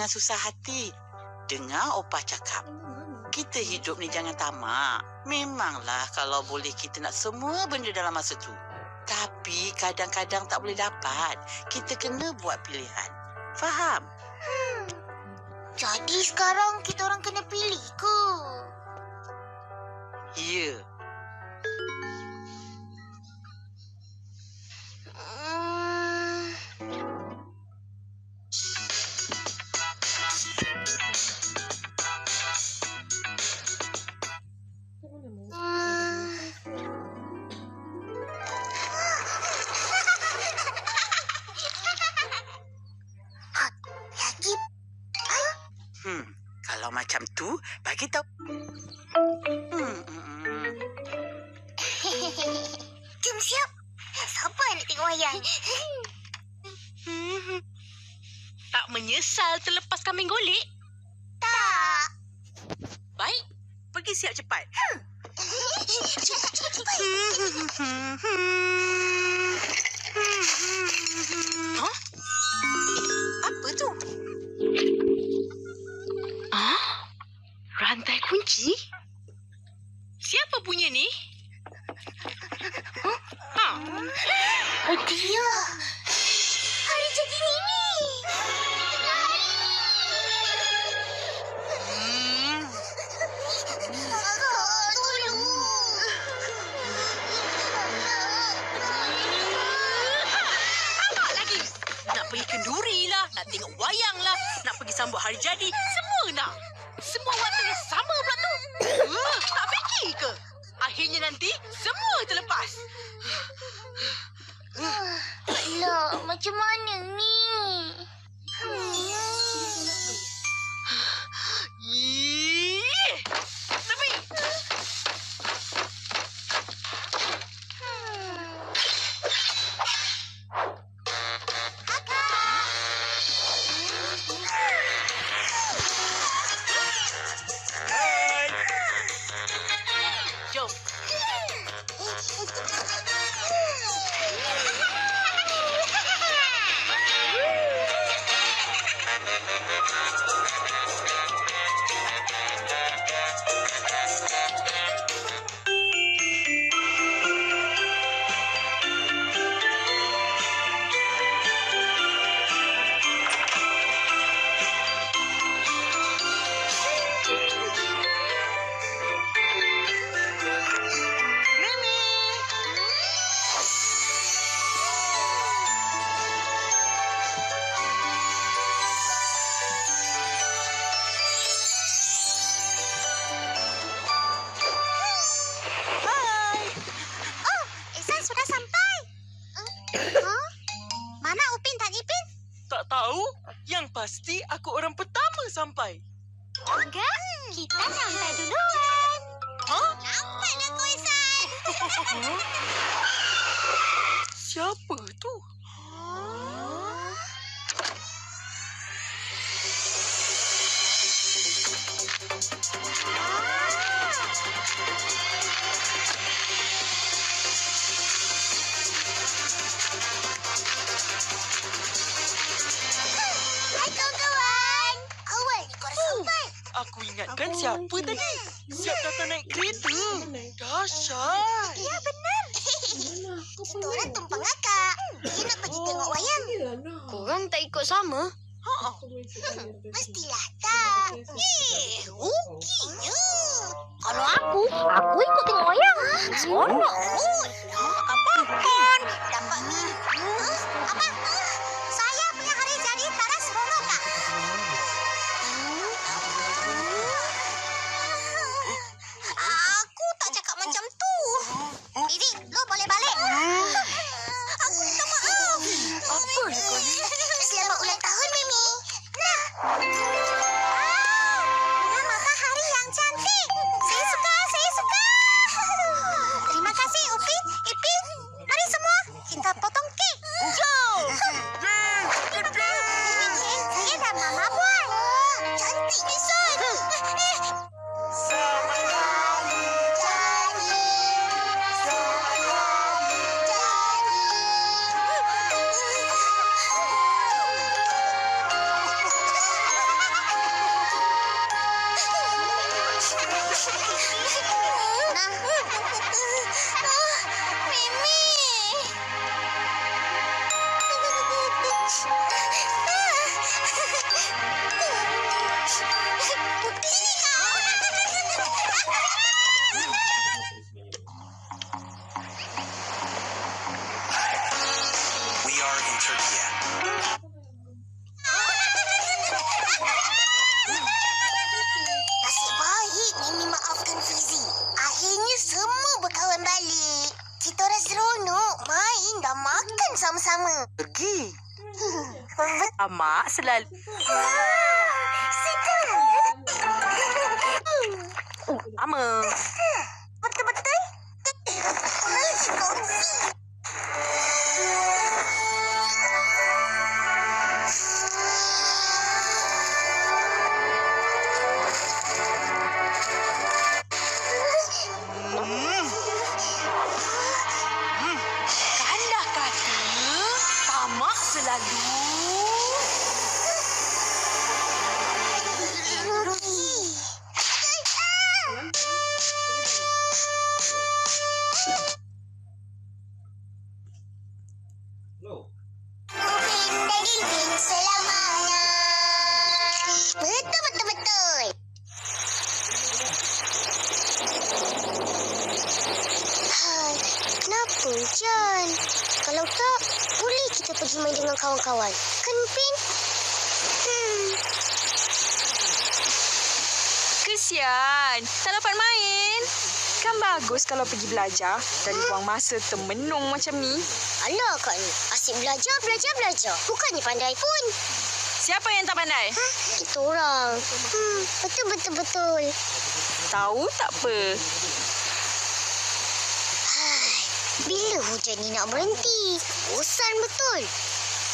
jangan susah hati. Dengar opa cakap. Kita hidup ni jangan tamak. Memanglah kalau boleh kita nak semua benda dalam masa tu. Tapi kadang-kadang tak boleh dapat. Kita kena buat pilihan. Faham? Hmm. Jadi sekarang kita orang kena pilih ke? Ya. Yeah. Hmm. Jom siap. Siapa nak tengok wayang? tak menyesal terlepas kambing golek? Tak. Baik, pergi siap cepat. cepat, cepat, cepat. Huh? Apa tu? kunci? Siapa punya ni? Huh? Ha? Oh, dia. siapa tadi? Siap datang naik kereta. Dahsyat. Ya, benar. Kita orang tumpang akak. Dia nak pergi tengok wayang. Korang tak ikut sama? Ha. Mestilah tak. Eh, okeynya. Kalau aku, aku ikut tengok wayang. Seronok. Oh. Sama-sama. Pergi. Mak selalu... Sedap. Sama. bagus kalau pergi belajar dari buang masa termenung macam ni. alah kak ni. Asyik belajar, belajar, belajar. Bukannya pandai pun. Siapa yang tak pandai? Ha? Kita orang. Hmm, betul, betul, betul. Tahu tak apa. Hai, bila hujan ni nak berhenti? Bosan betul.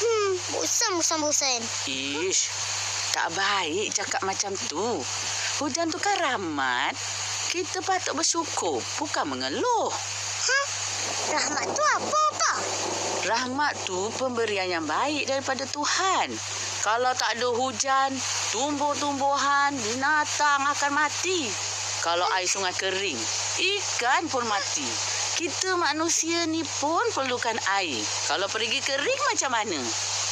Hmm, bosan, bosan, bosan. Ish, tak baik cakap macam tu. Hujan tu kan rahmat. Kita patut bersyukur, bukan mengeluh. Ha? Rahmat tu apa, Pak? Rahmat tu pemberian yang baik daripada Tuhan. Kalau tak ada hujan, tumbuh-tumbuhan, binatang akan mati. Kalau air sungai kering, ikan pun mati. Kita manusia ni pun perlukan air. Kalau pergi kering macam mana?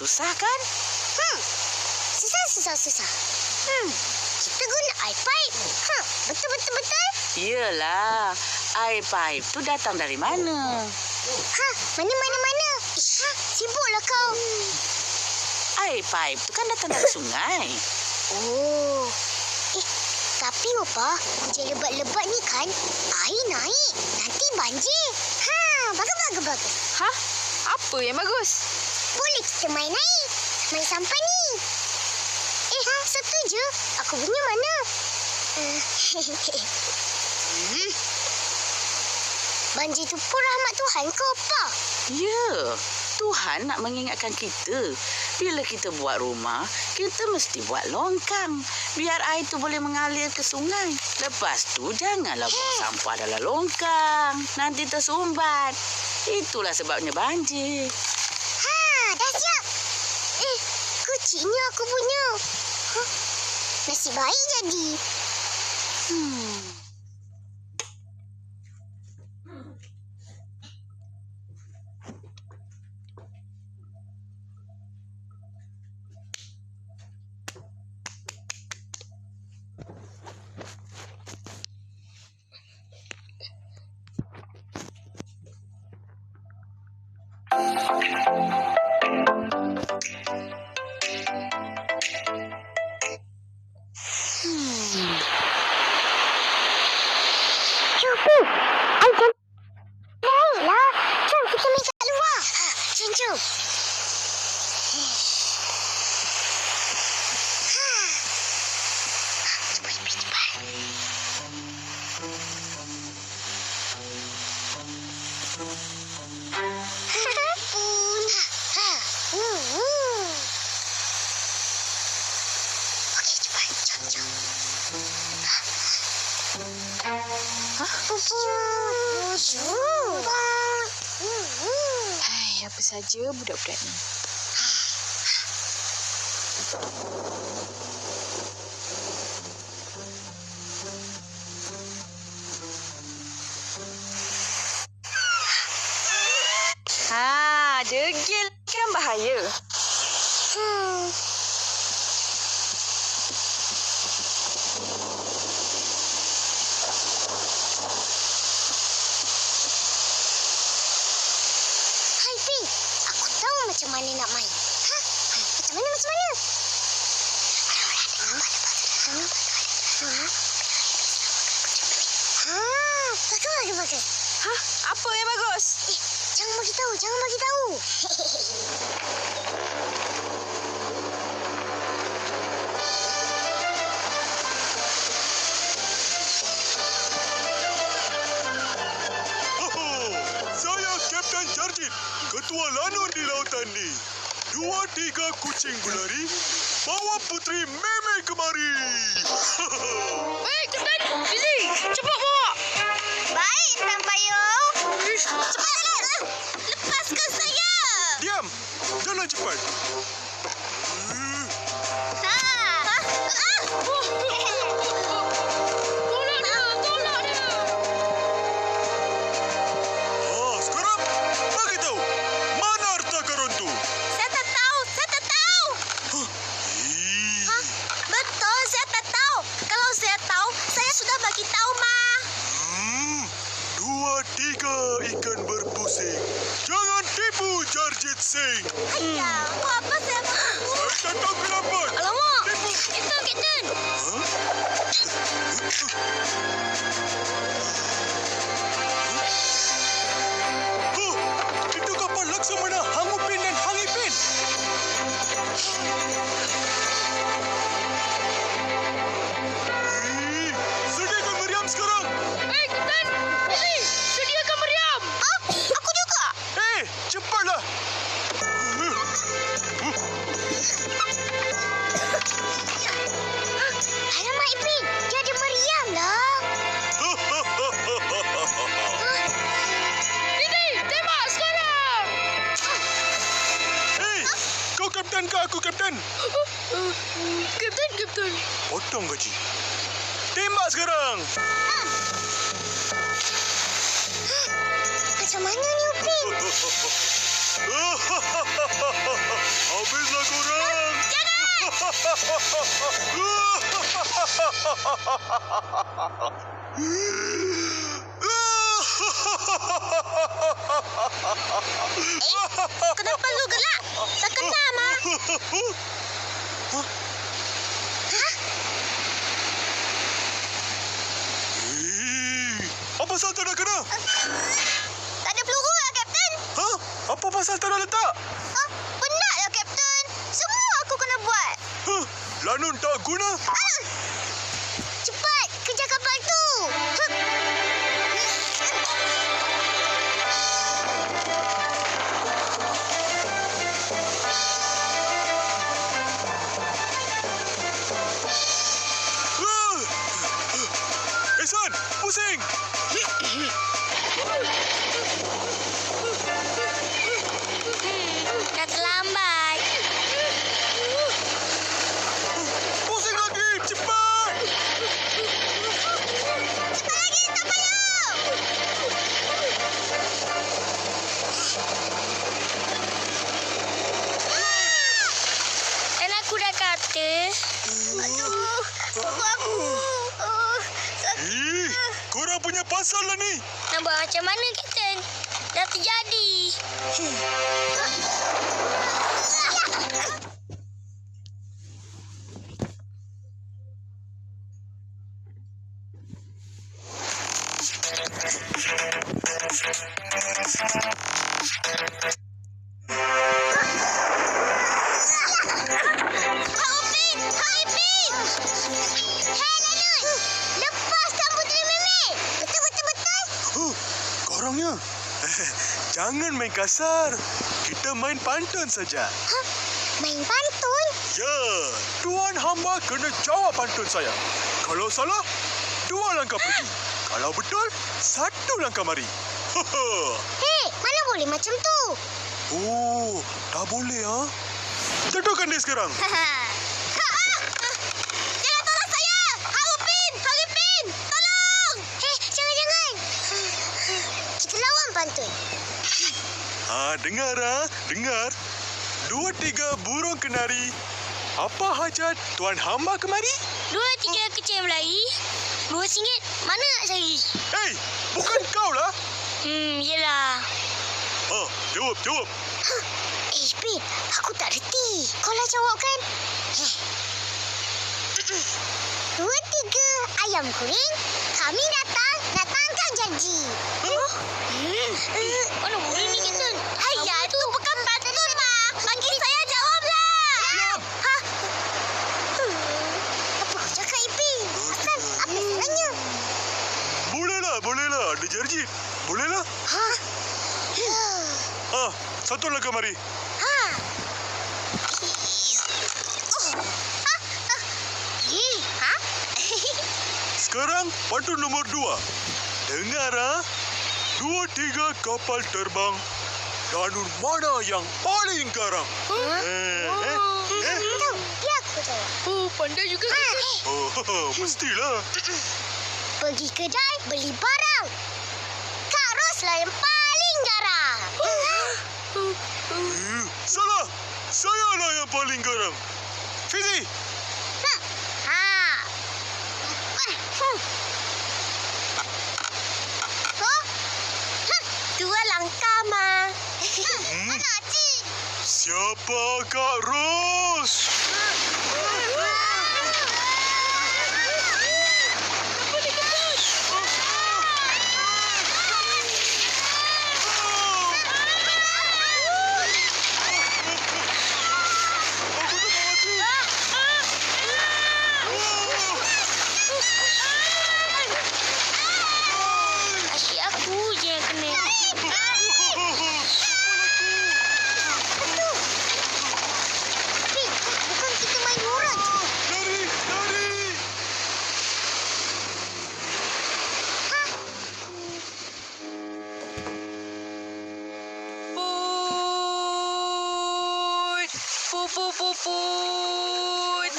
Susah kan? Hmm, susah, susah, susah. Hmm, kita guna air pipe. Ha, betul, betul, betul. Yelah, air paip tu datang dari mana? Ha, mana, mana, mana? Ish, ha, sibuklah kau. Air paip tu kan datang dari sungai. Oh. Eh, tapi Opa, hujan lebat-lebat ni kan, air naik. Nanti banjir. Ha, bagus, bagus, bagus. Hah? Apa yang bagus? Boleh kita main air. Main sampah ni. Eh, ha, setuju. Aku punya mana? Uh, hmm. Banjir tu pun rahmat Tuhan ke, Opa? Ya, Tuhan nak mengingatkan kita. Bila kita buat rumah, kita mesti buat longkang. Biar air tu boleh mengalir ke sungai. Lepas tu, janganlah buang sampah dalam longkang. Nanti tersumbat. Itulah sebabnya banjir. Ha, dah siap. Eh, kecilnya aku punya. Huh? Nasib baik jadi. Hmm. Saja budak-budak ni. Ha, degil kan bahaya. Hmm. Hai. Tahu macam mana nak main. Ha? Macam mana, macam mana? Ha, bagus, bagus, bagus. Ha, apa yang bagus? Eh, jangan bagi tahu, jangan bagi tahu. ketua lanun di lautan ni. Dua tiga kucing gulari, bawa putri Meme kemari. Ke aku kapten? Kapten, Kapten! Potong gaji. Tembak sekarang. Macam mana ni, Upin? Habislah korang. Kenapa lu gelak? Tak Apa pasal tak nak kena? Tak ada peluru lah, Kapten. Ha? Apa pasal tak nak letak? Ah, penatlah, Kapten. Semua aku kena buat. Huh, lanun tak guna? Ah! Macam mana, Jangan main kasar. Kita main pantun saja. Main pantun? Ya, Tuan Hamba kena jawab pantun saya. Kalau salah, dua langkah pergi. Kalau betul, satu langkah mari. Hei, mana boleh macam tu? oh, tak boleh ha? Tentukan dia sekarang. Pantun. Ha, dengar ha, dengar. Dua tiga burung kenari. Apa hajat Tuan Hamba kemari? Dua tiga kecil Melayu. Dua singgit. Mana nak cari? Hei, bukan kau lah. Hmm, yelah. Ha, jawab, jawab. Eh, Pin, aku tak reti. Kau lah jawab kan? Eh. Dua tiga ayam kuning. Kami datang tangkap janji. Huh? Hmm. Uh, mana boleh ni kita? Ayah, tu bukan pantun, Mak. Bagi saya jawablah. Diam. Ha? Hmm. Apa kau cakap, Ipin? Asal, apa salahnya? Bolehlah, bolehlah. Ada jarjit. Bolehlah. Ha? Ha, satu langkah mari. Ha? Sekarang pantun nombor dua. Dengar ha? Dua tiga kapal terbang. Danun mana yang paling garang? Eh, eh, eh. Tahu, biar aku jawab. Oh, pandai juga. Oh, mestilah. Pergi kedai beli barang. Kak Ros lah yang paling garang. Eh, salah. Saya lah yang paling garang. Fizi, ha. Hmm. Oh? Hmm, Dua langkah, Ma. Mana Acik? Siapa Kak Ros? Asyik aku je yang kena. Tapi, bukan kita main murah je. Lari, lari. Put. Put, put, put, put.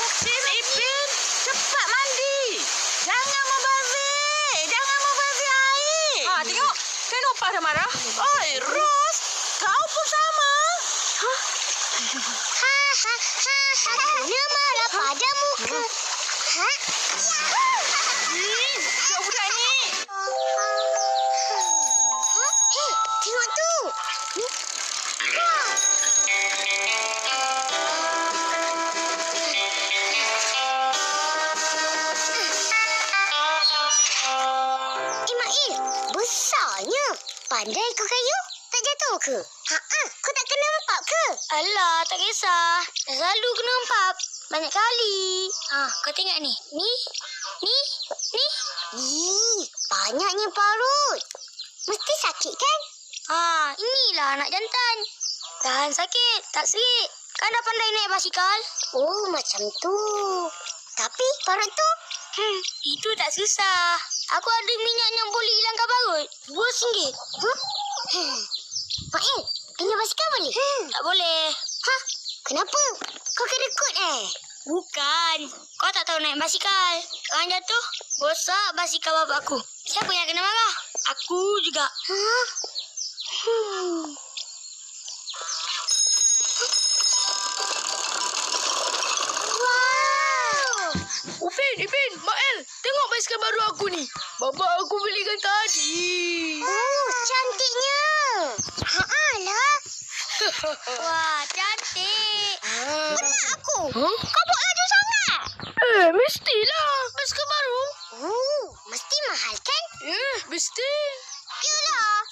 Upin, Ipin, cepat mandi. Jangan membazir. Jangan membazir air. Ha, tengok. Kan Opa dah marah. Oi, Ros. Kau pun sama. Ha, ha, ha, ha. Kena marah pada muka. Ha? Hmm, budak budak ni. Hei, tengok tu. Ismail, besarnya. Pandai kau kayu? Tak jatuh ke? Ha-ha, kau tak kena empap ke? Alah, tak kisah. Selalu kena empap. Banyak kali. Ah, kau tengok ni. Ni, ni, ni. Ih, banyaknya parut. Mesti sakit kan? Ah, inilah anak jantan. Tahan sakit, tak serik. Kan dah pandai naik basikal? Oh, macam tu. Tapi parut tu? Hmm, itu tak susah. Aku ada minyak yang boleh hilangkan parut. Dua singgit. Huh? Hmm. Mail, pinjam basikal boleh? Hmm. Tak boleh. Hah? Kenapa? Kau kena kod eh? Bukan. Kau tak tahu naik basikal. Kalau jatuh, rosak basikal bapak aku. Siapa yang kena marah? Aku juga. Hah? Hmm. Wow! Upin, Ipin, Mael, tengok basikal baru aku ni. Bapak aku belikan tadi. Oh, cantiknya. Wah, cantik. Benar aku. Huh? Kau buat laju sangat. Eh, mestilah. Basikal baru. Oh, mesti mahal kan? Eh, mesti. Yalah,